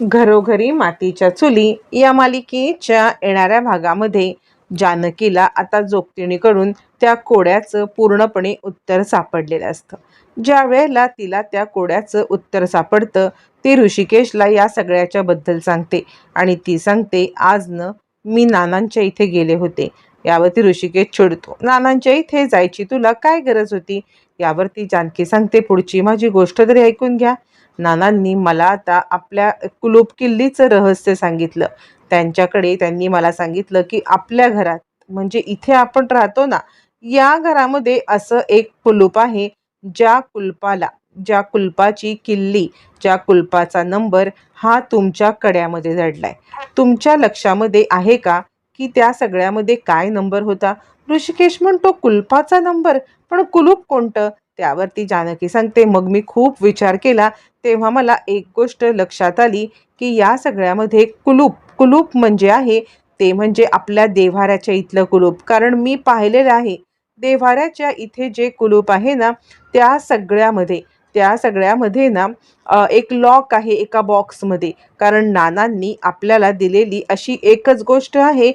घरोघरी मातीच्या चुली या मालिकेच्या येणाऱ्या भागामध्ये जानकीला आता जोगतिणीकडून त्या कोड्याचं पूर्णपणे उत्तर सापडलेलं असतं. ज्या वेळेला तिला त्या कोड्याचं उत्तर सापडतं ती ऋषिकेशला या सगळ्याच्या बद्दल सांगते आणि ती सांगते आज न मी नानांच्या इथे गेले होते. यावरती ऋषिकेश चिडतो. नानांच्या इथे जायची तुला काय गरज होती? यावरती जानकी सांगते पुढची माझी गोष्ट तरी ऐकून घ्या. नानांनी मला आता आपल्या कुलूप किल्लीचं रहस्य सांगितलं. त्यांच्याकडे त्यांनी मला सांगितलं की आपल्या घरात म्हणजे इथे आपण राहतो ना या घरामध्ये असं एक कुलूप आहे ज्या कुलपाला ज्या कुलपाची किल्ली ज्या कुलपाचा नंबर हा तुमच्या कड्यामध्ये जडलाय तुमच्या लक्षामध्ये आहे का की त्या सगळ्यामध्ये काय नंबर होता? ऋषिकेश म्हणतो कुलपाचा नंबर पण कुलूप कोणतं? त्यावरती जानकी सांगते. मग मी खूप विचार केला तेव्हा मला एक गोष्ट लक्षात आली की या सगळ्यामध्ये कुलूप कुलूप म्हणजे आहे ते म्हणजे आपल्या देव्हाऱ्याच्या इथलं कुलूप. कारण मी पाहिलेलं आहे देव्हाऱ्याच्या इथे जे कुलूप आहे ना त्या सगळ्यामध्ये त्या सगळ्यामध्ये ना एक लॉक आहे एका बॉक्समध्ये कारण नानांनी आपल्याला दिलेली अशी एकच गोष्ट आहे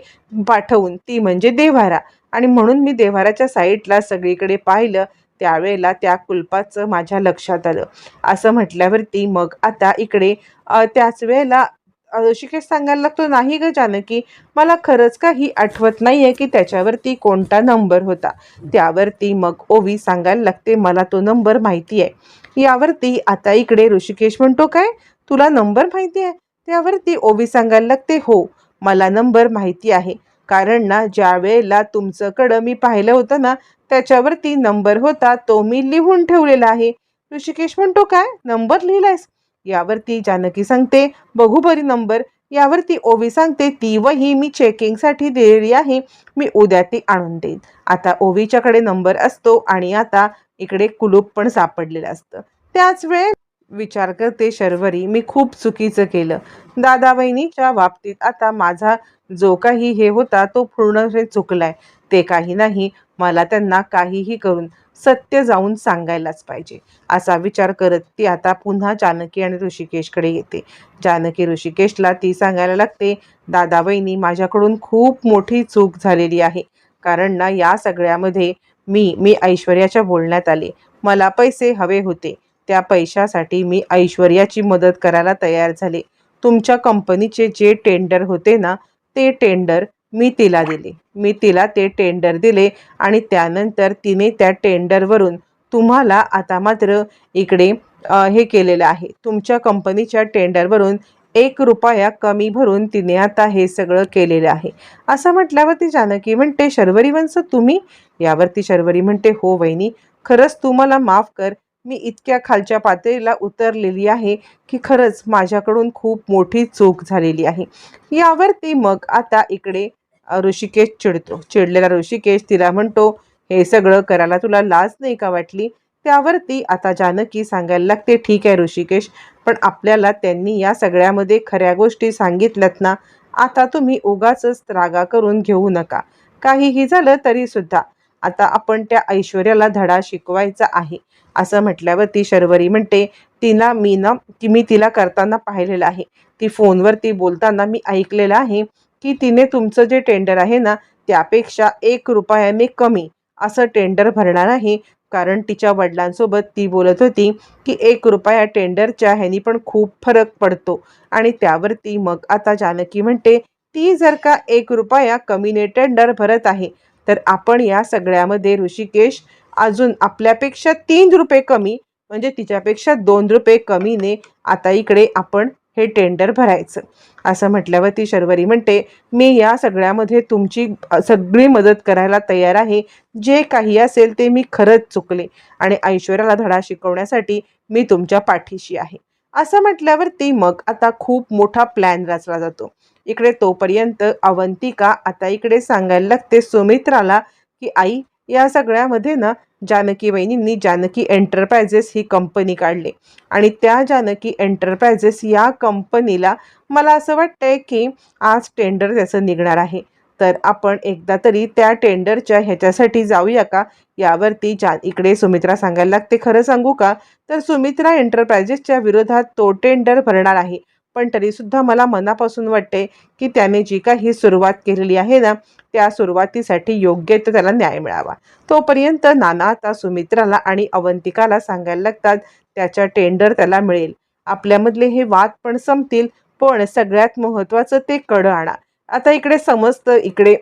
पाठवून ती म्हणजे देव्हारा. आणि म्हणून मी देव्हाऱ्याच्या साईडला सगळीकडे पाहिलं त्यावेळेला त्या कुलपाचं माझ्या लक्षात आलं. असं म्हटल्यावरती मग आता इकडे त्याच वेळेला ऋषिकेश सांगायला लागतो नाही ग जानकी मला खरंच काही आठवत नाही आहे की त्याच्यावरती कोणता नंबर होता. त्यावरती मग ओवी सांगायला लागते मला तो नंबर माहिती आहे. यावरती आता इकडे ऋषिकेश म्हणतो काय? तुला नंबर माहिती आहे? त्यावरती ओवी सांगायला लागते हो मला नंबर माहिती आहे. कारण ना ज्या वेळेला तुमचंकडं मी पाहिलं होतं ना त्याच्यावरती नंबर होता तो मी लिहून ठेवलेला आहे. ऋषिकेश म्हणतो काय? नंबर लिहिलायस? यावरती जानकी सांगते बघू बरी नंबर. यावरती ओवी सांगते ती वही मी चेकिंगसाठी दिलेली आहे मी उद्या ती आणून देईन. आता ओवीच्याकडे नंबर असतो आणि आता इकडे कुलूप पण सापडलेलं असतं. त्याच वेळेस विचार करते शर्वरी मी खूप चुकीचं केलं. दादा बहिणीच्या बाबतीत आता माझा जो काही हे होता तो पूर्ण चुकलाय. ते काही नाही मला त्यांना काहीही करून सत्य जाऊन सांगायलाच पाहिजे. असा विचार करत ती आता पुन्हा जानकी आणि ऋषिकेशकडे येते. जानकी ऋषिकेशला ती सांगायला लागते दादा वहिनी माझ्याकडून खूप मोठी चूक झालेली आहे. कारण ना या सगळ्यामध्ये मी मी ऐश्वर्याच्या बोलण्यात आले. मला पैसे हवे होते. त्या पैशासाठी मी ऐश्वर्याची मदत करायला तयार झाले. तुमच्या कंपनीचे जे टेंडर होते ना ते टेंडर मी तिला दिले. मी तिला ते टेंडर दिले आणि त्यानंतर तिने त्या टेंडरवरून तुम्हाला आता मात्र इकडे हे केलेलं आहे. तुमच्या कंपनीच्या टेंडरवरून एक रुपया कमी भरून तिने आता हे सगळं केलेलं आहे. असं म्हटल्यावरती जानकी म्हणते शर्वरी वंश तुम्ही? यावरती शर्वरी म्हणते हो वहिनी खरंच तू मला माफ कर. मी इतक्या खालच्या पातळीला उतरलेली आहे की खरंच माझ्याकडून खूप मोठी चूक झालेली आहे. यावरती मग आता इकडे ऋषिकेश चिडतो चिडलेला ऋषिकेश तिला म्हणतो हे सगळं करायला तुला लाज नाही का वाटली? त्यावरती आता जानकी सांगायला लागते ठीक आहे ऋषिकेश पण आपल्याला त्यांनी या सगळ्यामध्ये खऱ्या गोष्टी सांगितल्यात ना आता तुम्ही उगाच रागा करून घेऊ नका. काहीही झालं तरी सुद्धा आता आपण त्या ऐश्वर्याला धडा शिकवायचा आहे. असं म्हटल्यावरती शर्वरी म्हणते तिला मी ना की मी तिला करताना पाहिलेलं आहे. ती फोनवरती बोलताना मी ऐकलेलं आहे. की तिने तुमचं जे टेंडर आहे ना त्यापेक्षा एक रुपयाने कमी असं टेंडर भरणार आहे. कारण तिच्या वडिलांसोबत ती बोलत होती की एक रुपया टेंडरच्या ह्यानी पण खूप फरक पडतो. आणि त्यावरती मग आता जानकी म्हणते ती जर का एक रुपया कमीने टेंडर भरत आहे तर आपण या सगळ्यामध्ये ऋषिकेश अजून आपल्यापेक्षा तीन रुपये कमी म्हणजे तिच्यापेक्षा दोन रुपये कमीने आता इकडे आपण हे टेंडर भरायचं. असं म्हटल्यावर ती शर्वरी म्हणते मी या सगळ्यामध्ये तुमची सगळी मदत करायला तयार आहे. जे काही असेल ते मी खरंच चुकले आणि ऐश्वर्याला धडा शिकवण्यासाठी मी तुमच्या पाठीशी आहे. असं म्हटल्यावरती मग आता खूप मोठा प्लॅन रचला जातो. इकडे तोपर्यंत अवंतिका आता इकडे सांगायला लागते सुमित्राला की आई या सगळ्यामध्ये ना जानकी वहिनींनी जानकी एंटरप्रायझेस ही कंपनी काढली. आणि त्या जानकी एंटरप्रायझेस या कंपनीला मला असं वाटतंय की आज टेंडर त्याचं निघणार आहे. तर आपण एकदा तरी त्या टेंडरच्या ह्याच्यासाठी जाऊया का? यावरती जा इकडे सुमित्रा सांगायला लागते. खरं सांगू का? तर सुमित्रा एंटरप्रायझेसच्या विरोधात तो टेंडर भरणार आहे. पण तरीसुद्धा मला मनापासून वाटते की त्याने जी काही सुरुवात केलेली आहे ना त्या सुरुवातीसाठी योग्य तर त्याला न्याय मिळावा. तोपर्यंत नाना आता सुमित्राला आणि अवंतिकाला सांगायला लागतात त्याच्या टेंडर त्याला मिळेल. आपल्यामधले हे वाद पण संपतील पण सगळ्यात महत्त्वाचं ते कडं आणा. आता इकडे समजतं इकडे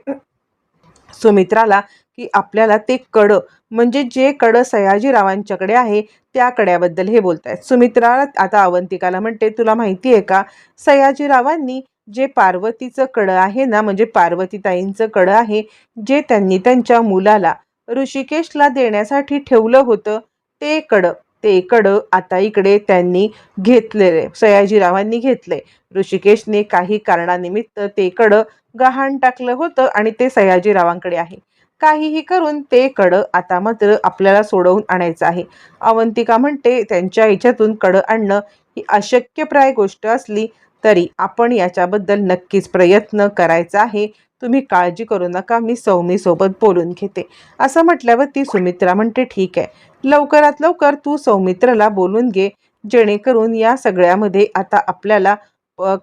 सुमित्राला की आपल्याला ते कडं म्हणजे जे कडं सयाजीरावांच्याकडे आहे त्या कड्याबद्दल हे बोलत आहेत सुमित्रा आता अवंतिकाला म्हणते तुला माहिती आहे का? सयाजीरावांनी जे पार्वतीचं कडं आहे ना म्हणजे पार्वतीताईंचं कडं आहे जे त्यांनी त्यांच्या मुलाला ऋषिकेशला देण्यासाठी ठेवलं होतं ते कडं ते कडं आता इकडे त्यांनी घेतलेले सयाजीरावांनी घेतले. ऋषिकेशने काही कारणानिमित्त ते कडं गहाण टाकलं होतं आणि ते सयाजीरावांकडे आहे. काहीही करून ते कडं आता मात्र आपल्याला सोडवून आणायचं आहे. अवंतिका म्हणते त्यांच्या याच्यातून कडं आणणं ही अशक्यप्राय गोष्ट असली तरी आपण याच्याबद्दल नक्कीच प्रयत्न करायचा आहे. तुम्ही काळजी करू नका मी सौमीसोबत बोलून घेते. असं म्हटल्यावर ती सुमित्रा म्हणते ठीक आहे. लवकरात लवकर तू सौमित्राला बोलून घे जेणेकरून या सगळ्यामध्ये आता आपल्याला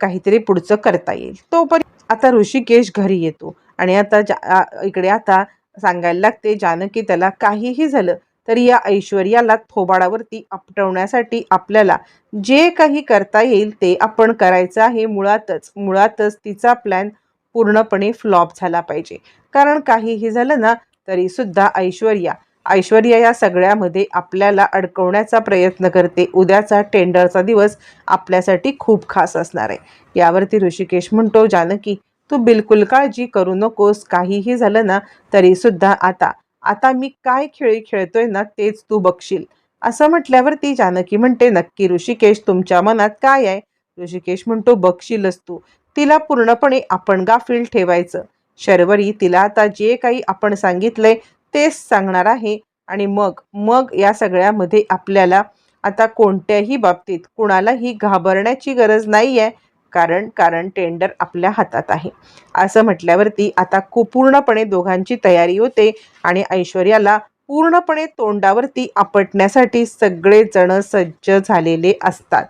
काहीतरी पुढचं करता येईल. तोपर्यंत आता ऋषिकेश घरी येतो. आणि आता जा इकडे आता सांगायला लागते जानकी त्याला काहीही झालं तरी या ऐश्वर्याला थोबाडावरती आपटवण्यासाठी आपल्याला जे काही करता येईल ते आपण करायचं आहे. मुळातच मुळातच तिचा प्लॅन पूर्णपणे फ्लॉप झाला पाहिजे. कारण काहीही झालं ना तरी सुद्धा ऐश्वर्या ऐश्वर्या या सगळ्यामध्ये आपल्याला अडकवण्याचा प्रयत्न करते. उद्याचा टेंडरचा दिवस आपल्यासाठी खूप खास असणार आहे. यावरती ऋषिकेश म्हणतो जानकी तू बिलकुल काळजी करू नकोस. काहीही झालं ना तरी सुद्धा आता. आता मी काय खेळी खेळतोय ना तेच तू बघशील. असं म्हटल्यावरती जानकी म्हणते नक्की ऋषिकेश तुमच्या मनात काय आहे? ऋषिकेश म्हणतो बघशीलच तू. तिला पूर्णपणे आपण गाफील ठेवायचं. शर्वरी तिला आता जे काही आपण सांगितलंय तेच सांगणार आहे. आणि मग मग या सगळ्यामध्ये आपल्याला आता कोणत्याही बाबतीत कुणालाही घाबरण्याची गरज नाही आहे कारण कारण टेंडर आपल्या हातात आहे. असं म्हटल्यावरती आता खूप पूर्णपणे दोघांची तयारी होते आणि ऐश्वर्याला पूर्णपणे तोंडावरती आपटण्यासाठी सगळेजण सज्ज झालेले असतात.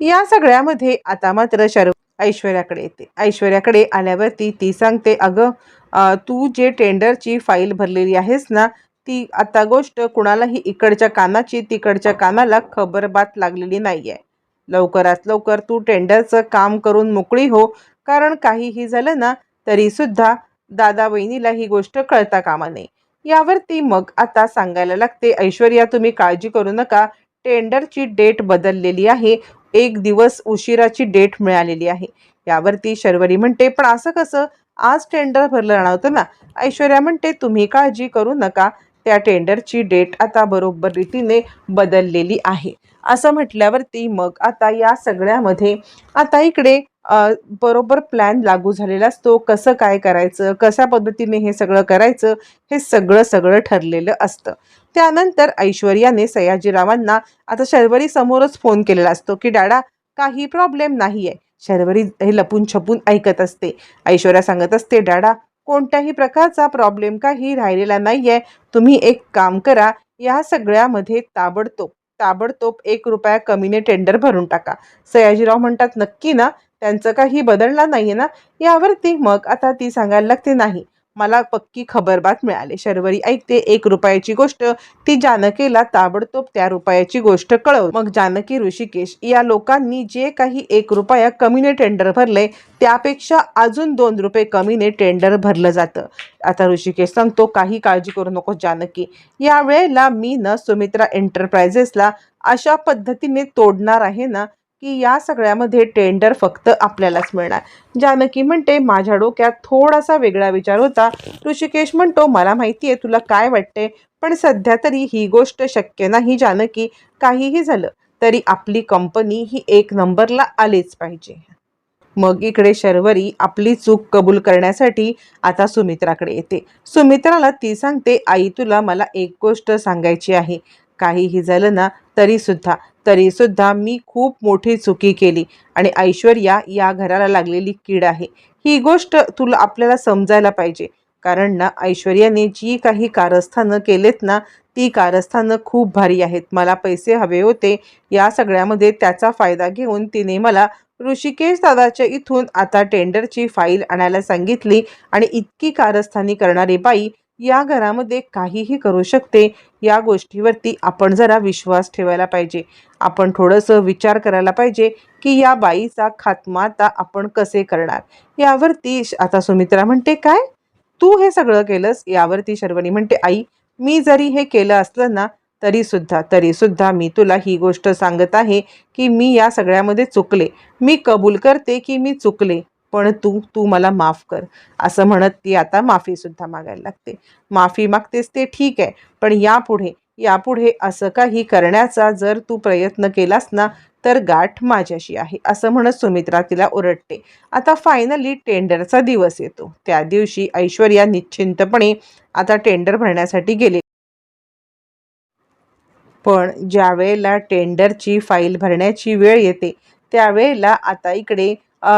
या सगळ्यामध्ये आता मात्र शर्व ऐश्वर्याकडे येते. ऐश्वर्याकडे आल्यावरती ती सांगते अगं तू जे टेंडरची फाईल भरलेली आहेस ना ती आता गोष्ट कुणालाही इकडच्या कानाची तिकडच्या कानाला खबरबात लागलेली नाही आहे लवकरात लवकर तू टेंडरचं काम करून मोकळी हो कारण काहीही झालं ना तरीसुद्धा दादा वहिनीला ही गोष्ट कळता कामा नये. यावरती मग आता सांगायला लागते ऐश्वर्या तुम्ही काळजी करू नका टेंडरची डेट बदललेली आहे एक दिवस उशिराची डेट मिळालेली आहे. यावरती शर्वरी म्हणते पण असं कसं? आज टेंडर भरलं जाणार होतं ना. ऐश्वर्या म्हणते तुम्ही काळजी करू नका. त्या टेंडरची डेट आता बरोबर रीतीने बदललेली आहे. असं म्हटल्यावरती मग आता या सगळ्यामध्ये आता इकडे बरोबर प्लॅन लागू झालेला असतो. कसं काय करायचं? कशा पद्धतीने हे सगळं करायचं? हे सगळं सगळं ठरलेलं असतं. त्यानंतर ऐश्वर्याने सयाजीरावांना आता शर्वरी समोरच फोन केलेला असतो की डॅडा काही प्रॉब्लेम नाही आहे शर्वरी हे लपून छपून ऐकत असते. ऐश्वर्या सांगत असते डॅडा कोणत्याही प्रकारचा प्रॉब्लेम काही राहिलेला नाही आहे तुम्ही एक काम करा या सगळ्यामध्ये ताबडतोब ताबडतोब एक रुपया कमीने टेंडर भरून टाका. सयाजीराव म्हणतात नक्की ना त्यांचं काही बदलणार नाही आहे ना? यावरती मग आता ती सांगायला लागते नाही मला पक्की खबरबात मिळाली. शर्वरी ऐकते एक रुपयाची गोष्ट ती जानकीला ताबडतोब त्या रुपयाची गोष्ट कळव मग जानकी ऋषिकेश या लोकांनी जे काही एक रुपया कमीने टेंडर भरले त्यापेक्षा अजून दोन रुपये कमीने टेंडर भरलं जातं. आता ऋषिकेश सांगतो काही काळजी करू नको जानकी. या वेळेला मी न सुमित्रा एंटरप्राइजेसला अशा पद्धतीने तोडणार आहे ना की या सगळ्यामध्ये टेंडर फक्त आपल्यालाच मिळणार. जानकी म्हणते माझ्या डोक्यात थोडासा वेगळा विचार होता. ऋषिकेश म्हणतो मला माहिती आहे तुला काय वाटते? पण सध्या तरी ही गोष्ट शक्य नाही जानकी. काहीही झालं तरी आपली कंपनी ही एक नंबरला आलीच पाहिजे. मग इकडे शर्वरी आपली चूक कबूल करण्यासाठी आता सुमित्राकडे येते. सुमित्राला ती सांगते आई तुला मला एक गोष्ट सांगायची आहे. काहीही झालं ना तरीसुद्धा तरीसुद्धा मी खूप मोठी चुकी केली. आणि ऐश्वर्या या घराला लागलेली कीड आहे. ही गोष्ट तुला आपल्याला समजायला पाहिजे. कारण ना ऐश्वर्याने जी काही कारस्थानं केलेत ना ती कारस्थानं खूप भारी आहेत. मला पैसे हवे होते. या सगळ्यामध्ये त्याचा फायदा घेऊन तिने मला ऋषिकेश दादाच्या इथून आता टेंडरची फाईल आणायला सांगितली. आणि इतकी कारस्थानी करणारी बाई या घरामध्ये काहीही करू शकते या गोष्टीवरती आपण जरा विश्वास ठेवायला पाहिजे. आपण थोडंसं विचार करायला पाहिजे की या बाईचा खात्मा आता आपण कसे करणार? यावरती श- आता सुमित्रा म्हणते काय? तू हे सगळं केलंस? यावरती शर्वणी म्हणते आई मी जरी हे केलं असलं ना तरी सुद्धा तरी सुद्धा मी तुला ही गोष्ट सांगत आहे की मी या सगळ्यामध्ये चुकले. मी कबूल करते की मी चुकले. पण तू तू मला माफ कर. असं म्हणत ती आता माफीसुद्धा मागायला लागते. माफी मागतेस ते ठीक आहे पण यापुढे यापुढे असं काही करण्याचा जर तू प्रयत्न केलास ना तर गाठ माझ्याशी आहे असं म्हणत सुमित्रा तिला ओरडते. आता फायनली टेंडरचा दिवस येतो. त्या दिवशी ऐश्वर्या निश्चिंतपणे आता टेंडर भरण्यासाठी गेले. पण ज्या वेळेला टेंडरची फाईल भरण्याची वेळ येते त्यावेळेला आता इकडे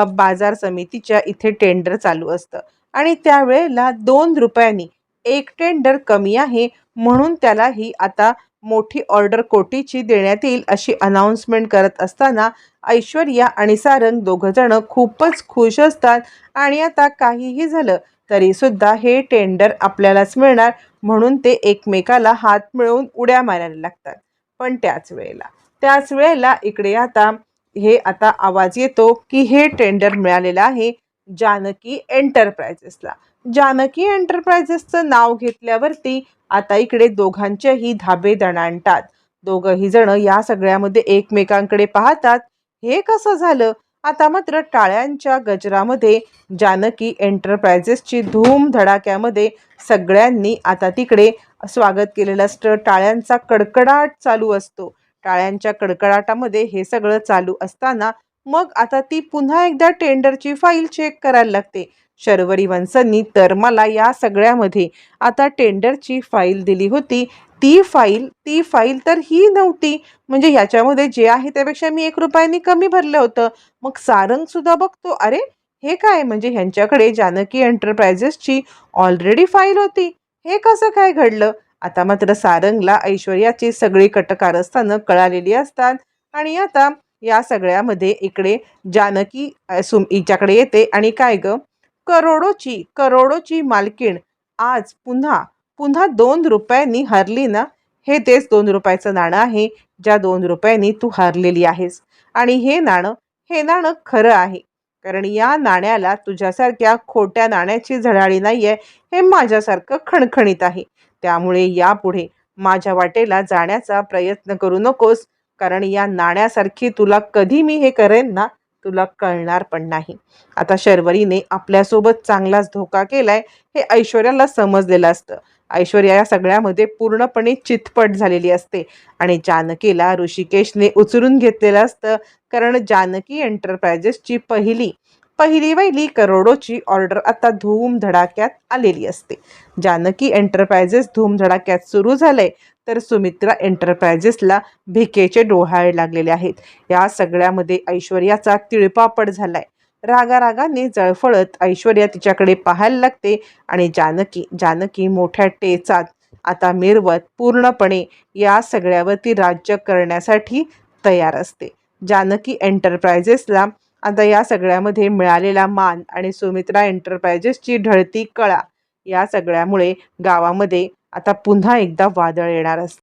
बाजार समितीच्या इथे टेंडर चालू असतं. आणि त्यावेळेला दोन रुपयांनी एक टेंडर कमी आहे म्हणून त्याला ही आता मोठी ऑर्डर कोटीची देण्यात येईल अशी अनाऊन्समेंट करत असताना ऐश्वर्या आणि सारंग दोघंजणं खूपच खुश असतात. आणि आता काहीही झालं तरीसुद्धा हे टेंडर आपल्यालाच मिळणार म्हणून ते एकमेकाला हात मिळवून उड्या मारायला लागतात. पण त्याच वेळेला त्याच वेळेला इकडे आता हे आता आवाज येतो की हे टेंडर मिळालेलं आहे जानकी एंटरप्राइजेसला जानकी एंटरप्राइजेसचं नाव घेतल्यावरती आता इकडे दोघांच्याही धाबे दणाणतात. दोघंही जण या सगळ्यामध्ये एकमेकांकडे पाहतात. हे कसं झालं? आता मात्र टाळ्यांच्या गजरामध्ये जानकी एंटरप्राइजेसची धूम धडाक्यामध्ये सगळ्यांनी आता तिकडे स्वागत केलेलं असतं. टाळ्यांचा कडकडाट चालू असतो. टाळ्यांच्या कडकडाटामध्ये हे सगळं चालू असताना मग आता ती पुन्हा एकदा टेंडरची फाईल चेक करायला लागते. शर्वरी वंसांनी तर मला या सगळ्यामध्ये आता टेंडरची फाईल दिली होती. ती फाईल ती फाईल तर ही नव्हती. म्हणजे ह्याच्यामध्ये जे आहे त्यापेक्षा मी एक रुपयाने कमी भरलं होतं. मग सारंगसुद्धा बघतो अरे हे काय? म्हणजे ह्यांच्याकडे जानकी एंटरप्राइजेसची ऑलरेडी फाईल होती. हे कसं काय घडलं? आता मात्र सारंगला ऐश्वर्याची सगळी कटकारस्थानं कळालेली असतात. आणि आता या सगळ्यामध्ये इकडे जानकी सुम हिच्याकडे येते. आणि काय ग? करोडोची करोडोची मालकीण आज पुन्हा पुन्हा दोन रुपयांनी हरली ना? हे तेच दोन रुपयाचं नाणं आहे ज्या दोन रुपयांनी तू हरलेली आहेस. आणि हे नाणं हे नाणं खरं आहे. कारण या नाण्याला तुझ्यासारख्या खोट्या नाण्याची झळाळी नाही आहे हे माझ्यासारखं खणखणीत आहे. त्यामुळे यापुढे माझ्या वाटेला जाण्याचा प्रयत्न करू नकोस कारण या नाण्यासारखी तुला कधी मी हे करेन ना तुला कळणार पण नाही. आता शर्वरीने आपल्यासोबत चांगलाच धोका केलाय हे ऐश्वर्याला समजलेलं असतं. ऐश्वर्या या सगळ्यामध्ये पूर्णपणे चितपट झालेली असते आणि जानकीला ऋषिकेशने उचलून घेतलेलं असतं कारण जानकी एंटरप्राइजेसची पहिली पहिली वहिली करोडोची ऑर्डर आता धूम धडाक्यात आलेली असते. जानकी एंटरप्राइजेस धूम धडाक्यात सुरू झालंय तर सुमित्रा एंटरप्रायझेसला भिकेचे डोहाळे लागलेले आहेत. या सगळ्यामध्ये ऐश्वर्याचा तिळपापड झालाय. रागारागाने जळफळत ऐश्वर्या तिच्याकडे पाहायला लागते आणि जानकी जानकी मोठ्या टेचात आता मिरवत पूर्णपणे या सगळ्यावरती राज्य करण्यासाठी तयार असते. जानकी एंटरप्रायझेसला आता या सगळ्यामध्ये मिळालेला मान आणि सुमित्रा एंटरप्राइजेसची ढळती कळा या सगळ्यामुळे गावामध्ये आता पुन्हा एकदा वादळ येणार असते.